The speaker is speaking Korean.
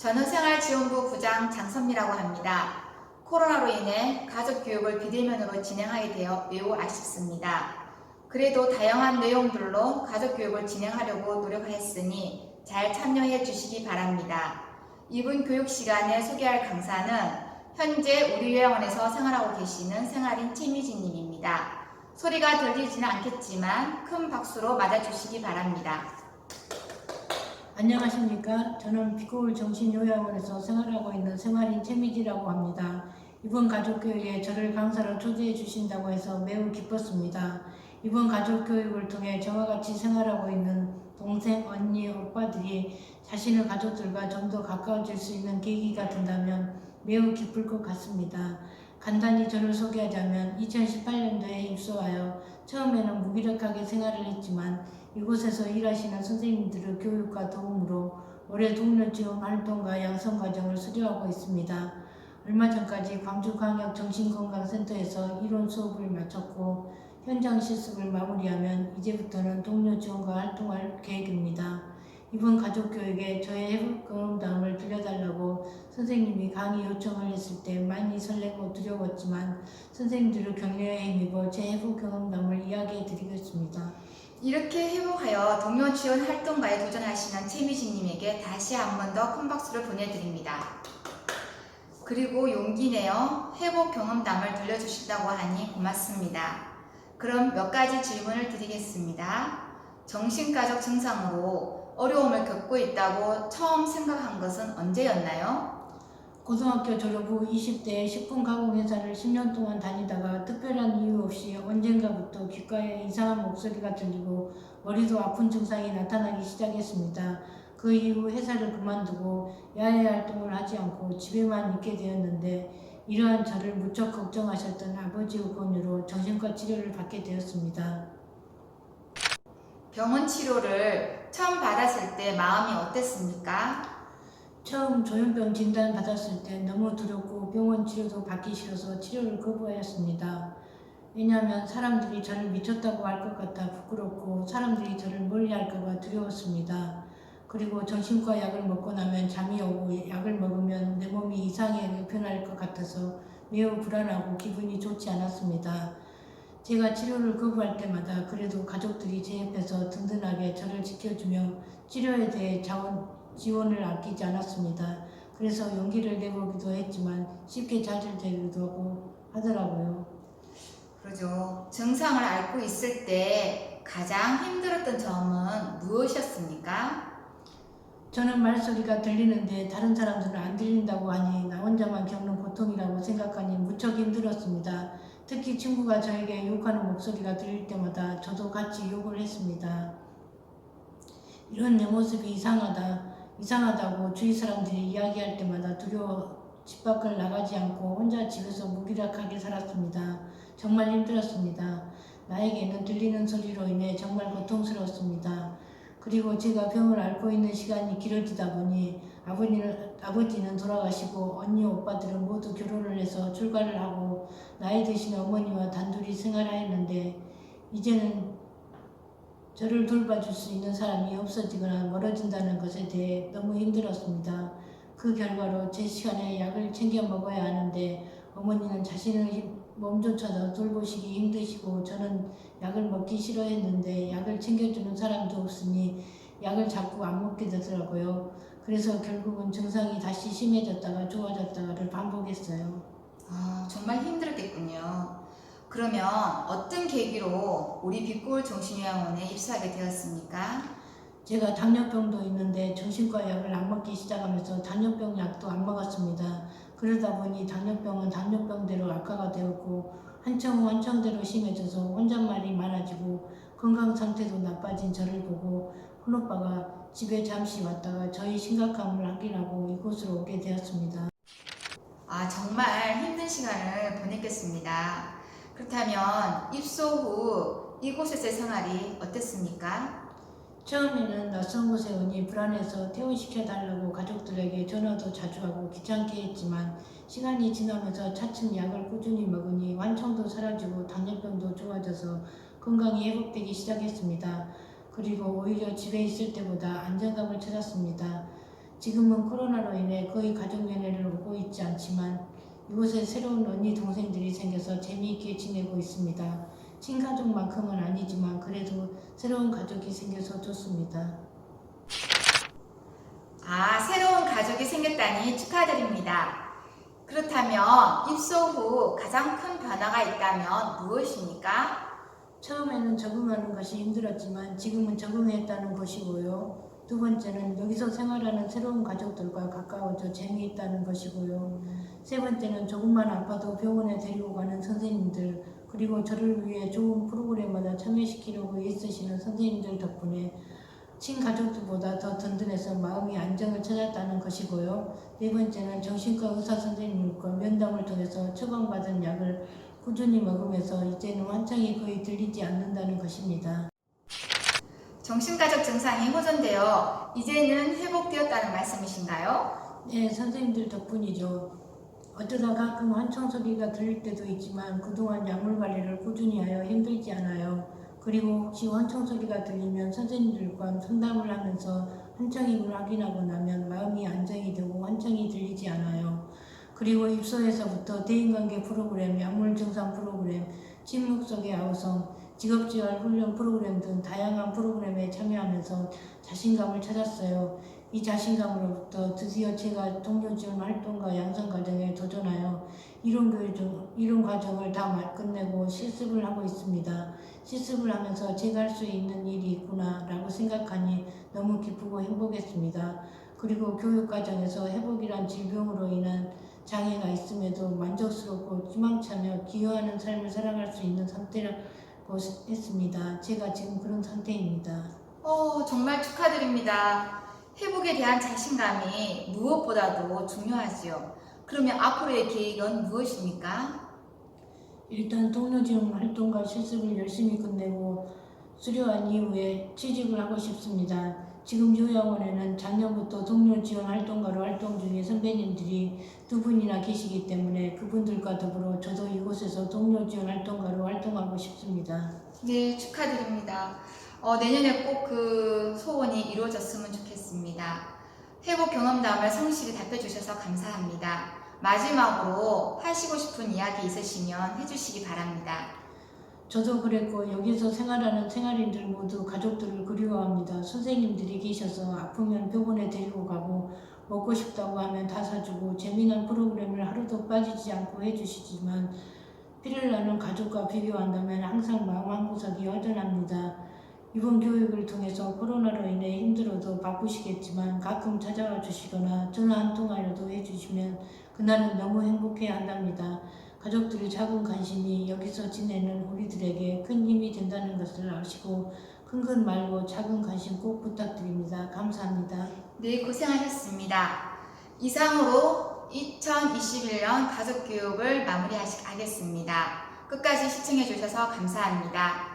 저는 생활지원부 부장 장선미라고 합니다. 코로나로 인해 가족 교육을 비대면으로 진행하게 되어 매우 아쉽습니다. 그래도 다양한 내용들로 가족 교육을 진행하려고 노력하였으니 잘 참여해 주시기 바랍니다. 이분 교육 시간에 소개할 강사는 현재 우리 요양원에서 생활하고 계시는 생활인 최미진님입니다. 소리가 들리지는 않겠지만 큰 박수로 맞아주시기 바랍니다. 안녕하십니까. 저는 피코울 정신요양원에서 생활하고 있는 생활인 최미지라고 합니다. 이번 가족교육에 저를 강사로 초대해 주신다고 해서 매우 기뻤습니다. 이번 가족교육을 통해 저와 같이 생활하고 있는 동생, 언니, 오빠들이 자신의 가족들과 좀 더 가까워질 수 있는 계기가 된다면 매우 기쁠 것 같습니다. 간단히 저를 소개하자면 2018년도에 입소하여 처음에는 무기력하게 생활을 했지만 이곳에서 일하시는 선생님들의 교육과 도움으로 올해 동료 지원 활동과 양성 과정을 수료하고 있습니다. 얼마 전까지 광주광역 정신건강센터에서 이론 수업을 마쳤고 현장 실습을 마무리하면 이제부터는 동료 지원과 활동할 계획입니다. 이번 가족 교육에 저의 회복 경험담을 들려달라고 선생님이 강의 요청을 했을 때 많이 설레고 두려웠지만 선생님들의 격려에 힘입어 제 회복 경험담을 이야기해 드리겠습니다. 이렇게 회복하여 동료 지원 활동가에 도전하시는 최미진님에게 다시 한 번 더 큰 박수를 보내드립니다. 그리고 용기 내어 회복 경험담을 들려주신다고 하니 고맙습니다. 그럼 몇 가지 질문을 드리겠습니다. 정신가족 증상으로 어려움을 겪고 있다고 처음 생각한 것은 언제였나요? 고등학교 졸업 후 20대에 식품 가공 회사를 10년 동안 다니다가 특별한 이유 없이 언젠가부터 귓가에 이상한 목소리가 들리고 머리도 아픈 증상이 나타나기 시작했습니다. 그 이후 회사를 그만두고 야외 활동을 하지 않고 집에만 있게 되었는데 이러한 저를 무척 걱정하셨던 아버지의 권유로 정신과 치료를 받게 되었습니다. 병원 치료를 처음 받았을 때 마음이 어땠습니까? 처음 조현병 진단 받았을 때 너무 두렵고 병원 치료도 받기 싫어서 치료를 거부하였습니다. 왜냐하면 사람들이 저를 미쳤다고 할 것 같아 부끄럽고 사람들이 저를 멀리할까봐 두려웠습니다. 그리고 정신과 약을 먹고 나면 잠이 오고 약을 먹으면 내 몸이 이상하게 변할 것 같아서 매우 불안하고 기분이 좋지 않았습니다. 제가 치료를 거부할 때마다 그래도 가족들이 제 옆에서 든든하게 저를 지켜주며 치료에 대해 자원, 지원을 아끼지 않았습니다. 그래서 용기를 내보기도 했지만 쉽게 좌절되기도 하고 하더라고요. 그러죠. 증상을 앓고 있을 때 가장 힘들었던 점은 무엇이었습니까? 저는 말소리가 들리는데 다른 사람들은 안 들린다고 하니 나 혼자만 겪는 고통이라고 생각하니 무척 힘들었습니다. 특히 친구가 저에게 욕하는 목소리가 들릴 때마다 저도 같이 욕을 했습니다. 이런 내 모습이 이상하다, 이상하다고 주위 사람들이 이야기할 때마다 두려워 집 밖을 나가지 않고 혼자 집에서 무기력하게 살았습니다. 정말 힘들었습니다. 나에게는 들리는 소리로 인해 정말 고통스러웠습니다. 그리고 제가 병을 앓고 있는 시간이 길어지다 보니 아버지는, 아버지는 돌아가시고 언니 오빠들은 모두 결혼을 해서 출가를 하고 나이 드신 어머니와 단둘이 생활하였는데 이제는 저를 돌봐줄 수 있는 사람이 없어지거나 멀어진다는 것에 대해 너무 힘들었습니다. 그 결과로 제 시간에 약을 챙겨 먹어야 하는데 어머니는 자신의 몸조차도 돌보시기 힘드시고 저는 약을 먹기 싫어했는데 약을 챙겨주는 사람도 없으니 약을 자꾸 안 먹게 되더라고요. 그래서 결국은 증상이 다시 심해졌다가 좋아졌다가를 반복했어요. 아, 정말 힘들었겠군요. 그러면 어떤 계기로 우리 빛골 정신요양원에 입사하게 되었습니까? 제가 당뇨병도 있는데 정신과 약을 안 먹기 시작하면서 당뇨병 약도 안 먹었습니다. 그러다 보니 당뇨병은 당뇨병대로 악화가 되었고 한청 후 한청대로 심해져서 혼잣말이 많아지고 건강 상태도 나빠진 저를 보고 큰오빠가 집에 잠시 왔다가 저희 심각함을 확인하고 이곳으로 오게 되었습니다. 아, 정말 힘든 시간을 보냈겠습니다. 그렇다면 입소 후 이곳에서의 생활이 어땠습니까? 처음에는 낯선 곳에 오니 불안해서 퇴원시켜달라고 가족들에게 전화도 자주 하고 귀찮게 했지만 시간이 지나면서 차츰 약을 꾸준히 먹으니 완청도 사라지고 당뇨병도 좋아져서 건강이 회복되기 시작했습니다. 그리고 오히려 집에 있을 때보다 안정감을 찾았습니다. 지금은 코로나로 인해 거의 가족 연애를 오고 있지 않지만 이곳에 새로운 언니 동생들이 생겨서 재미있게 지내고 있습니다. 친가족만큼은 아니지만 그래도 새로운 가족이 생겨서 좋습니다. 아, 새로운 가족이 생겼다니 축하드립니다. 그렇다면 입소 후 가장 큰 변화가 있다면 무엇입니까? 처음에는 적응하는 것이 힘들었지만 지금은 적응했다는 것이고요. 두 번째는 여기서 생활하는 새로운 가족들과 가까워져 재미있다는 것이고요. 세 번째는 조금만 아파도 병원에 데리고 가는 선생님들, 그리고 저를 위해 좋은 프로그램마다 참여시키려고 애쓰시는 선생님들 덕분에 친가족들보다 더 든든해서 마음이 안정을 찾았다는 것이고요. 네 번째는 정신과 의사 선생님과 면담을 통해서 처방받은 약을 꾸준히 먹으면서 이제는 환청이 거의 들리지 않는다는 것입니다. 정신가족 증상이 호전되어 이제는 회복되었다는 말씀이신가요? 네, 선생님들 덕분이죠. 어쩌다 가끔 환청 소리가 들릴 때도 있지만 그동안 약물 관리를 꾸준히 하여 힘들지 않아요. 그리고 혹시 환청 소리가 들리면 선생님들과 상담을 하면서 환청임을 확인하고 나면 마음이 안정이 되고 환청이 들리지 않아요. 그리고 입소에서부터 대인관계 프로그램, 약물 증상 프로그램, 침묵 속의 아우성, 직업지원 훈련 프로그램 등 다양한 프로그램에 참여하면서 자신감을 찾았어요. 이 자신감으로부터 드디어 제가 동료 지원 활동과 양성 과정에 도전하여 이론 교육 중 이론 과정을 다 마- 끝내고 실습을 하고 있습니다. 실습을 하면서 제가 할 수 있는 일이 있구나라고 생각하니 너무 기쁘고 행복했습니다. 그리고 교육 과정에서 회복이란 질병으로 인한 장애가 있음에도 만족스럽고 희망차며 기여하는 삶을 살아갈 수 있는 상태라고 했습니다. 제가 지금 그런 상태입니다. 어, 정말 축하드립니다. 회복에 대한 자신감이 무엇보다도 중요하지요. 그러면 앞으로의 계획은 무엇입니까? 일단 동료 지원 활동과 실습을 열심히 끝내고 수료한 이후에 취직을 하고 싶습니다. 지금 요양원에는 작년부터 동료 지원 활동가로 활동 중인 선배님들이 두 분이나 계시기 때문에 그분들과 더불어 저도 이곳에서 동료 지원 활동가로 활동하고 싶습니다. 네, 축하드립니다. 어, 내년에 꼭 그 소원이 이루어졌으면 좋겠습니다. 회복 경험담을 성실히 답해주셔서 감사합니다. 마지막으로 하시고 싶은 이야기 있으시면 해주시기 바랍니다. 저도 그랬고 여기서 생활하는 생활인들 모두 가족들을 그리워합니다. 선생님들이 계셔서 아프면 병원에 데리고 가고 먹고 싶다고 하면 다 사주고 재미난 프로그램을 하루도 빠지지 않고 해주시지만 피를 나는 가족과 비교한다면 항상 마음 한 구석이 허전합니다. 이번 교육을 통해서 코로나로 인해 힘들어도 바쁘시겠지만 가끔 찾아와 주시거나 전화 한 통화라도 해주시면 그날은 너무 행복해 한답니다. 가족들의 작은 관심이 여기서 지내는 우리들에게 큰 힘이 된다는 것을 아시고 큰 것 말고 작은 관심 꼭 부탁드립니다. 감사합니다. 네, 고생하셨습니다. 이상으로 2021년 가족교육을 마무리하겠습니다. 끝까지 시청해주셔서 감사합니다.